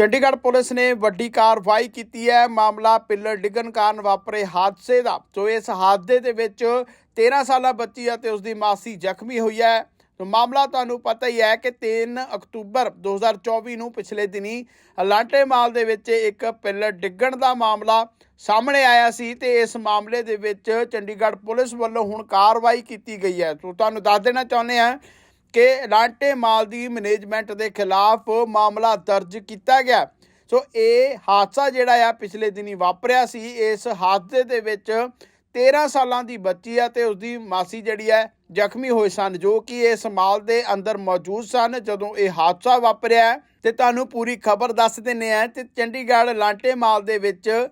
Chandigarh police ਨੇ ਵੱਡੀ ਕਾਰਵਾਈ ਕੀਤੀ ਹੈ। ਮਾਮਲਾ ਪਿੱਲਰ ਡਿੱਗਣ ਕਾਰਨ ਵਾਪਰੇ ਹਾਦਸੇ ਦਾ। ਸੋ ਇਸ ਹਾਦਸੇ ਦੇ ਵਿੱਚ 13 ਸਾਲਾ ਬੱਚੀ ਅਤੇ ਉਸ ਦੀ ਮਾਸੀ ਜ਼ਖਮੀ ਹੋਈ ਹੈ। ਸੋ ਮਾਮਲਾ ਤੁਹਾਨੂੰ ਪਤਾ ਹੀ ਹੈ ਕਿ 3 ਅਕਤੂਬਰ 2024 ਨੂੰ ਪਿਛਲੇ ਦਿਨੀ ਲਾਂਟੇ ਮਾਲ ਦੇ ਵਿੱਚ ਇੱਕ ਪਿੱਲਰ ਡਿੱਗਣ ਦਾ ਮਾਮਲਾ ਸਾਹਮਣੇ ਆਇਆ ਸੀ ਤੇ ਇਸ ਮਾਮਲੇ ਦੇ ਵਿੱਚ ਚੰਡੀਗੜ੍ਹ ਪੁਲਿਸ ਵੱਲੋਂ ਹੁਣ ਕਾਰਵਾਈ ਕੀਤੀ ਗਈ ਹੈ। ਸੋ ਤੁਹਾਨੂੰ ਦੱਸ ਦੇਣਾ ਚਾਹੁੰਦੇ ਹਾਂ ਕਿ ਲਾਂਟੇ ਮਾਲ ਦੀ ਮੈਨੇਜਮੈਂਟ ਦੇ ਖਿਲਾਫ ਮਾਮਲਾ ਦਰਜ ਕੀਤਾ ਗਿਆ ਸੋ ਇਹ ਹਾਦਸਾ ਜਿਹੜਾ ਆ ਪਿਛਲੇ ਦਿਨੀ ਵਾਪਰਿਆ ਸੀ ਇਸ ਹਾਦਸੇ ਦੇ ਵਿੱਚ 13 ਸਾਲਾਂ ਦੀ ਬੱਚੀ ਆ ਤੇ ਉਸਦੀ ਮਾਸੀ ਜਿਹੜੀ ਹੈ ਜ਼ਖਮੀ ਹੋਏ ਸਨ, ਜੋ ਕਿ ਇਸ ਮਾਲ ਦੇ ਅੰਦਰ ਮੌਜੂਦ ਸਨ ਜਦੋਂ ਇਹ ਹਾਦਸਾ ਵਾਪਰਿਆ ਹੈ। ਤੇ ਤੁਹਾਨੂੰ ਪੂਰੀ ਖਬਰ ਦੱਸ ਦਿੰਨੇ ਆ ਤੇ ਚੰਡੀਗੜ੍ਹ ਲਾਂਟੇ ਮਾਲ ਦੇ ਵਿੱਚ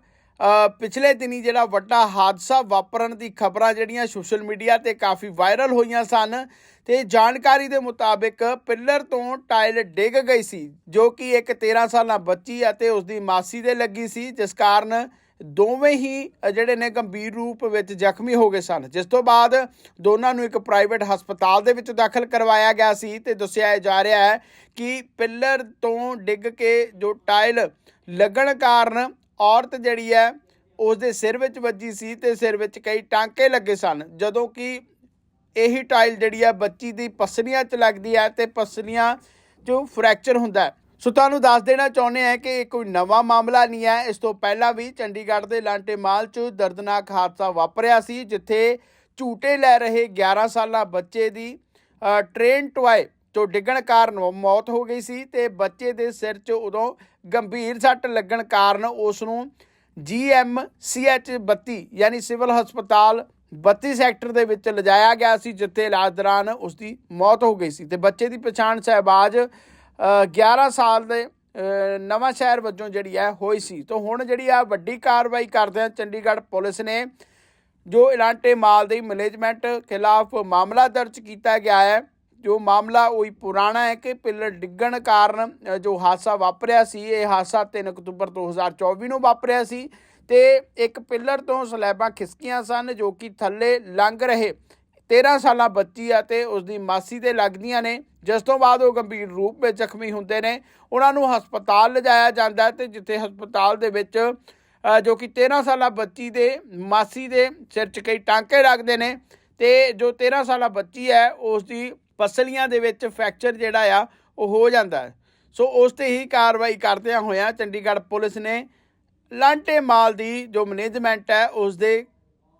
ਪਿਛਲੇ ਦਿਨੀ ਜਿਹੜਾ ਵੱਡਾ ਹਾਦਸਾ ਵਾਪਰਨ ਦੀ ਖਬਰਾਂ ਜਿਹੜੀਆਂ ਸੋਸ਼ਲ ਮੀਡੀਆ ਤੇ ਕਾਫੀ ਵਾਇਰਲ ਹੋਈਆਂ ਸਨ ਤੇ ਜਾਣਕਾਰੀ ਦੇ ਮੁਤਾਬਿਕ ਪਿੱਲਰ ਤੋਂ ਟਾਇਲ ਡਿੱਗ ਗਈ ਸੀ, ਜੋ ਕਿ ਇੱਕ 13 ਸਾਲਾਂ ਬੱਚੀ ਅਤੇ ਉਸ ਦੀ ਮਾਸੀ ਦੇ ਲੱਗੀ ਸੀ, ਜਿਸ ਕਾਰਨ ਦੋਵੇਂ ਹੀ ਜਿਹੜੇ ਨੇ ਗੰਭੀਰ ਰੂਪ ਵਿੱਚ ਜ਼ਖਮੀ ਹੋ ਗਏ ਸਨ। ਜਿਸ ਤੋਂ ਬਾਅਦ ਦੋਨਾਂ ਨੂੰ ਇੱਕ ਪ੍ਰਾਈਵੇਟ ਹਸਪਤਾਲ ਦੇ ਵਿੱਚ ਦਾਖਲ ਕਰਵਾਇਆ ਗਿਆ ਸੀ ਤੇ ਦੱਸਿਆ ਜਾ ਰਿਹਾ ਹੈ ਕਿ ਪਿੱਲਰ ਤੋਂ ਡਿੱਗ ਕੇ ਜੋ ਟਾਇਲ ਲੱਗਣ ਕਾਰਨ ਔਰਤ ਜਿਹੜੀ ਹੈ ਉਸ ਦੇ ਸਿਰ ਵਿੱਚ ਵੱਜੀ ਸੀ ਤੇ ਸਿਰ ਵਿੱਚ ਕਈ ਟਾਂਕੇ ਲੱਗੇ ਸਨ। ਜਦੋਂ ਕਿ ਇਹੀ ਟਾਇਲ ਜਿਹੜੀ ਹੈ ਬੱਚੀ ਦੀ ਪਸਲੀਆਂ 'ਚ ਲੱਗਦੀ ਹੈ ਤੇ ਪਸਲੀਆਂ 'ਚੋਂ ਫ੍ਰੈਕਚਰ ਹੁੰਦਾ ਹੈ। ਸੋ ਤੁਹਾਨੂੰ ਦੱਸ ਦੇਣਾ ਚਾਹੁੰਦੇ ਆ ਕਿ ਇਹ ਕੋਈ ਨਵਾਂ ਮਾਮਲਾ ਨਹੀਂ ਹੈ। ਇਸ ਤੋਂ ਪਹਿਲਾਂ ਵੀ ਚੰਡੀਗੜ੍ਹ ਦੇ ਲਾਂਟੇ ਮਾਲ 'ਚ ਦਰਦਨਾਕ ਹਾਦਸਾ ਵਾਪਰਿਆ ਸੀ ਜਿੱਥੇ ਝੂਟੇ ਲੈ ਰਹੇ 11 ਸਾਲਾ ਬੱਚੇ ਦੀ ਅ, ਟ੍ਰੇਨ ਟੋਏ ਤੋਂ ਡਿੱਗਣ ਕਾਰਨ ਮੌਤ ਹੋ ਗਈ ਸੀ ਤੇ ਬੱਚੇ ਦੇ ਸਿਰ 'ਚ ਉਦੋਂ ਗੰਭੀਰ ਸੱਟ ਲੱਗਣ ਕਾਰਨ ਉਸ ਨੂੰ ਜੀਐਮਸੀਐਚ 32 ਯਾਨੀ ਸਿਵਲ ਹਸਪਤਾਲ 32 ਸੈਕਟਰ ਦੇ ਵਿੱਚ ਲਿਜਾਇਆ ਗਿਆ ਸੀ ਜਿੱਥੇ ਇਲਾਜ ਦੌਰਾਨ ਉਸ ਦੀ ਮੌਤ ਹੋ ਗਈ ਸੀ। ਤੇ ਬੱਚੇ ਦੀ ਪਛਾਣ ਸਹਿਬਾਜ ਅ, 11 ਸਾਲ ਦੇ ਅ, ਨਵਾਂ ਸ਼ਹਿਰ ਵਜੋਂ ਜਿਹੜੀ ਹੈ ਹੋਈ ਸੀ। ਤੋਂ ਹੁਣ ਜਿਹੜੀ ਆ ਵੱਡੀ ਕਾਰਵਾਈ ਕਰਦੇ ਆ ਚੰਡੀਗੜ੍ਹ ਪੁਲਿਸ ਨੇ ਜੋ ਇਲਾਂਟੇ ਮਾਲ ਦੀ ਮੈਨੇਜਮੈਂਟ ਖਿਲਾਫ ਮਾਮਲਾ ਦਰਜ ਕੀਤਾ ਗਿਆ ਹੈ। ਜੋ ਮਾਮਲਾ ਉਹੀ ਪੁਰਾਣਾ ਹੈ ਕਿ ਪਿੱਲਰ ਡਿੱਗਣ ਕਾਰਨ ਜੋ ਹਾਦਸਾ ਵਾਪਰਿਆ ਸੀ, ਇਹ ਹਾਦਸਾ 3 ਅਕਤੂਬਰ 2024 ਨੂੰ ਵਾਪਰਿਆ ਸੀ ਤੇ ਇੱਕ ਪਿੱਲਰ ਤੋਂ ਸਲੈਬਾਂ ਖਿਸਕੀਆਂ ਸਨ ਜੋ ਕਿ ਥੱਲੇ ਲੰਘ ਰਹੇ। 13 ਸਾਲਾਂ ਬੱਚੀ ਅਤੇ ਤੇ ਉਸ ਦੀ ਮਾਸੀ ਦੇ ਲੱਗਦੀਆਂ ਨੇ। ਜਿਸ ਤੋਂ ਬਾਅਦ ਉਹ ਗੰਭੀਰ ਰੂਪ ਵਿੱਚ ਜ਼ਖਮੀ ਹੁੰਦੇ ਨੇ। ਉਹਨਾਂ ਨੂੰ ਹਸਪਤਾਲ ਲਿਜਾਇਆ ਜਾਂਦਾ ਹੈ ਤੇ ਜਿੱਥੇ ਹਸਪਤਾਲ ਦੇ ਵਿੱਚ ਜੋ ਕਿ 13 ਸਾਲਾ ਬੱਚੀ ਦੇ ਮਾਸੀ ਦੇ ਸਿਰ 'ਚ ਕਈ ਟਾਂਕੇ ਲੱਗਦੇ ਨੇ ਤੇ ਜੋ 13 ਸਾਲਾ ਬੱਚੀ ਹੈ ਉਸ ਦੀ ਪਸਲੀਆਂ ਦੇ ਵਿੱਚ ਫ੍ਰੈਕਚਰ ਜਿਹੜਾ ਆ, ਉਹ ਹੋ ਜਾਂਦਾ ਸੋ ਉਸ ਤੇ ਹੀ ਕਾਰਵਾਈ ਕਰਦਿਆਂ ਹੋਇਆਂ ਚੰਡੀਗੜ੍ਹ ਪੁਲਿਸ ਨੇ ਲਾਂਟੇ ਮਾਲ ਦੀ ਜੋ ਮੈਨੇਜਮੈਂਟ ਹੈ, ਉਸ ਦੇ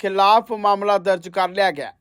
ਖਿਲਾਫ ਮਾਮਲਾ ਦਰਜ ਕਰ ਲਿਆ ਗਿਆ।